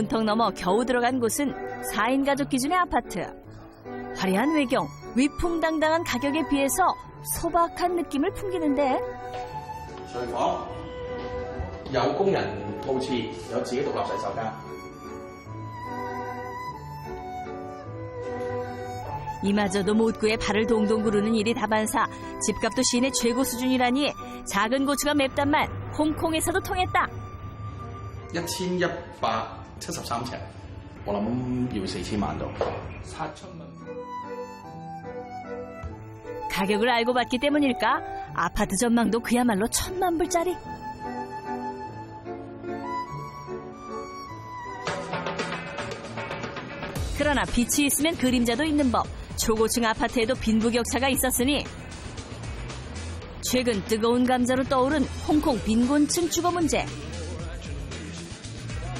문턱 넘어 겨우 들어간 곳은 4인 가족 기준의 아파트. 화려한 외경, 위풍당당한 가격에 비해서 소박한 느낌을 풍기는데 睡房有工人鋪廁，有自己獨立洗手間。 이마저도 못 구해 발을 동동 구르는 일이 다반사. 집값도 시인의 최고 수준이라니 작은 고추가 맵단말 홍콩에서도 통했다. 一千一百 七十三尺，我諗要四千萬度。七出蚊。 가격을 알고 받기 때문일까? 아파트 전망도 그야말로 천만 불짜리. 그러나 빛이 있으면 그림자도 있는 법. 초고층 아파트에도 빈부격차가 있었으니 최근 뜨거운 감자로 떠오른 홍콩 빈곤층 주거 문제.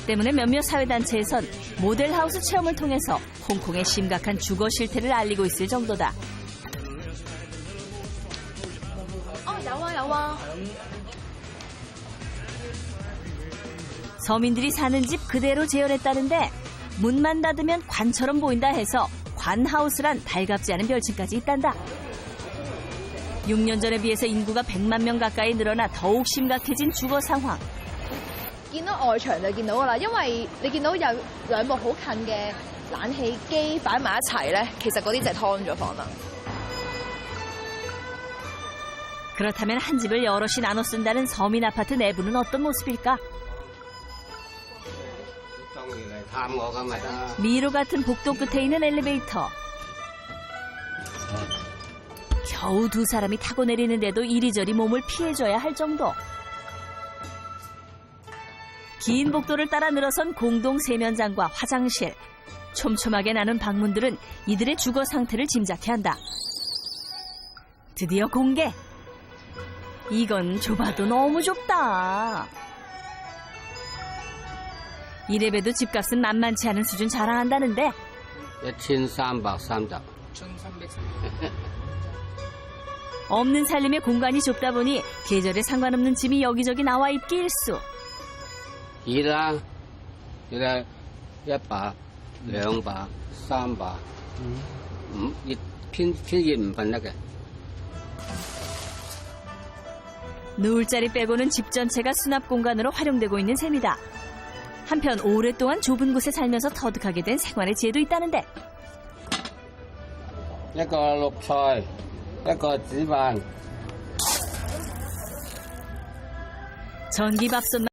때문에 몇몇 사회단체에선 모델하우스 체험을 통해서 홍콩의 심각한 주거 실태를 알리고 있을 정도다. 어, 나와, 나와. 서민들이 사는 집 그대로 재현했다는데 문만 닫으면 관처럼 보인다 해서 관하우스란 달갑지 않은 별칭까지 있단다. 6년 전에 비해서 인구가 100만 명 가까이 늘어나 더욱 심각해진 주거 상황. 見到外牆就見到噶啦，因為你見到有兩部好近嘅冷氣機擺埋一齊咧，其實嗰啲就係劏咗房啦。 그렇다면 한 집을 여럿이 나눠 쓴다는 서민 아파트 내부는 어떤 모습일까? 中意嚟探我咁咪得。 미로 같은 복도 끝에 있는 엘리베이터. 겨우 두 사람이 타고 내리는데도 이리저리 몸을 피해줘야 할 정도. 긴 복도를 따라 늘어선 공동 세면장과 화장실. 촘촘하게 나는 방문들은 이들의 주거 상태를 짐작케 한다. 드디어 공개! 이건 좁아도 너무 좁다. 이래봬도 집값은 만만치 않은 수준 자랑한다는데. 여친 3박 3박. 없는 살림의 공간이 좁다 보니 계절에 상관없는 짐이 여기저기 나와 있기 일쑤. 熱啦，熱啦，一百、兩百、三百，五熱偏偏熱唔瞓得嘅。 누울 자리 빼고는 집 전체가 수납 공간으로 활용되고 있는 셈이다. 한편 오랫동안 좁은 곳에 살면서 터득하게 된 생활의 지혜도 있다는데 一個綠菜，一個紙飯。 전기밥솥